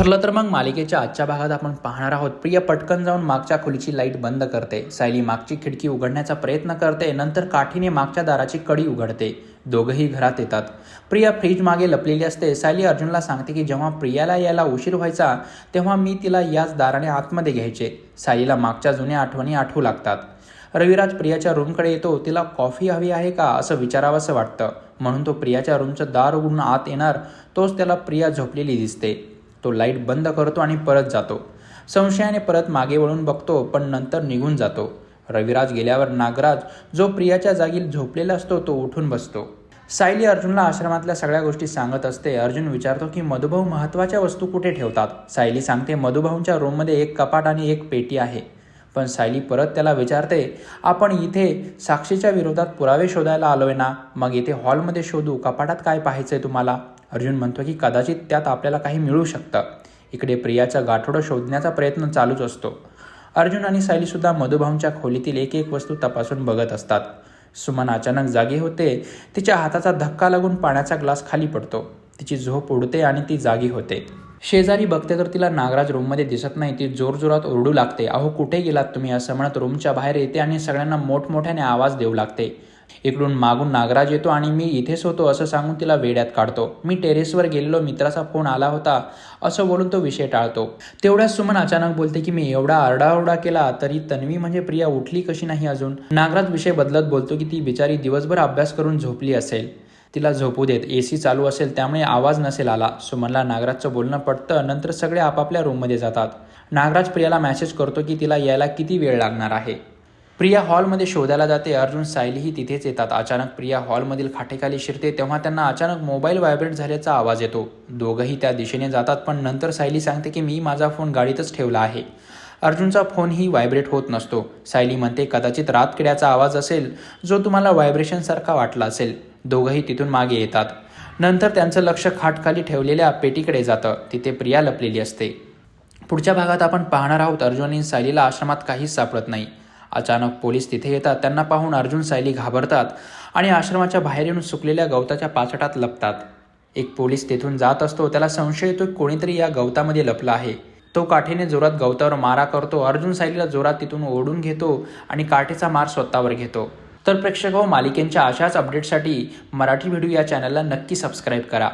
ठरलं तर मग मालिकेच्या आजच्या भागात आपण पाहणार आहोत. प्रिया पटकन जाऊन मागच्या खोलीची लाइट बंद करते. सायली मागची खिडकी उघडण्याचा प्रयत्न करते. नंतर काठीने मागच्या दाराची कडी उघडते. दोघंही घरात येतात. प्रिया फ्रीज मागे लपलेली असते. सायली अर्जुनला सांगते की जेव्हा प्रियाला यायला उशीर व्हायचा तेव्हा मी तिला याच दाराने आतमध्ये घ्यायचे. सायलीला मागच्या जुन्या आठवणी आठवू लागतात. रविराज प्रियाच्या रूमकडे येतो. तिला कॉफी हवी आहे का? असं विचारावंसं वाटतं. म्हणून तो प्रियाच्या रूमचं दार उघडून आत येणार तोच त्याला प्रिया झोपलेली दिसते. तो लाइट बंद करतो आणि परत जातो. संशयाने परत मागे वळून बघतो पण नंतर निघून जातो. रविराज गेल्यावर नागराज जो प्रियाच्या जागी झोपलेला असतो तो उठून बसतो. सायली अर्जुनला आश्रमातल्या सगळ्या गोष्टी सांगत असते. अर्जुन विचारतो की मधुभाऊ महत्त्वाच्या वस्तू कुठे ठेवतात? सायली सांगते मधुभाऊंच्या रूममध्ये एक कपाट आणि एक पेटी आहे. पण सायली परत त्याला विचारते आपण इथे साक्षीच्या विरोधात पुरावे शोधायला आलोय ना? मग इथे हॉलमध्ये शोधू कपाटात काय पाहायचंय तुम्हाला? अर्जुन म्हणतो की कदाचित त्यात आपल्याला काही मिळू शकतं. इकडे प्रियाचा गाठोडं शोधण्याचा प्रयत्न चालूच असतो. अर्जुन आणि सायलीसुद्धा मधुभाऊंच्या खोलीतील एक एक वस्तू तपासून बघत असतात. सुमन अचानक जागी होते. तिच्या हाताचा धक्का लागून पाण्याचा ग्लास खाली पडतो. तिची झोप उडते आणि ती जागी होते. शेजारी बघते तर तिला नागराज रूममध्ये दिसत नाही. ती जोरजोरात ओरडू लागते. अहो कुठे गेलात तुम्ही? असं म्हणत रूमच्या बाहेर येते आणि सगळ्यांना मोठमोठ्याने आवाज देऊ लागते. इकडून मागून नागराज येतो आणि मी इथेच होतो असं सांगून तिला वेड्यात काढतो. मी टेरेसवर गेलेलो मित्राचा फोन आला होता. असं बोलून तो विषय टाळतो. तेवढ्याच सुमन अचानक बोलते की मी एवढा आरडाओरडा केला तरी तन्वी म्हणजे प्रिया उठली कशी नाही अजून? नागराज विषय बदलत बोलतो की ती बिचारी दिवसभर अभ्यास करून झोपली असेल. तिला झोपू देत. ए सी चालू असेल त्यामुळे आवाज नसेल आला. सुमनला नागराजचं बोलणं पटतं. नंतर सगळे आपापल्या रूममध्ये जातात. नागराज प्रियाला मेसेज करतो की तिला यायला किती वेळ लागणार आहे? प्रिया हॉलमध्ये शोधायला जाते. अर्जुन सायलीही तिथेच येतात. अचानक प्रिया हॉलमधील खाटेखाली शिरते तेव्हा त्यांना अचानक मोबाईल व्हायब्रेट झाल्याचा आवाज येतो. दोघंही त्या दिशेने जातात पण नंतर सायली सांगते की मी माझा फोन गाडीतच ठेवला आहे. अर्जुनचा फोनही व्हायब्रेट होत नसतो. सायली म्हणते कदाचित रातकिड्याचा आवाज असेल जो तुम्हाला व्हायब्रेशनसारखा वाटला असेल. दोघंही तिथून मागे येतात. नंतर त्यांचं लक्ष खाटखाली ठेवलेल्या पेटीकडे जातं. तिथे प्रिया लपलेली असते. पुढच्या भागात आपण पाहणार आहोत अर्जुन आणि सायलीला आश्रमात काहीच सापडत नाही. अचानक पोलीस तिथे येतात त्यांना पाहून अर्जुन सायली घाबरतात आणि आश्रमाच्या बाहेर येऊन सुकलेल्या गवताच्या पाचटात लपतात. एक पोलीस तेथून जात असतो त्याला संशय येतो कोणीतरी या गवतामध्ये लपला आहे. तो काठीने जोरात गवतावर मारा करतो अर्जुन सायलीला जोरात तिथून ओढून घेतो आणि काठीचा मार स्वतःवर घेतो. तर प्रेक्षक हो मालिकेंच्या अशाच अपडेटसाठी मराठी व्हिडिओ या चॅनलला नक्की सबस्क्राईब करा.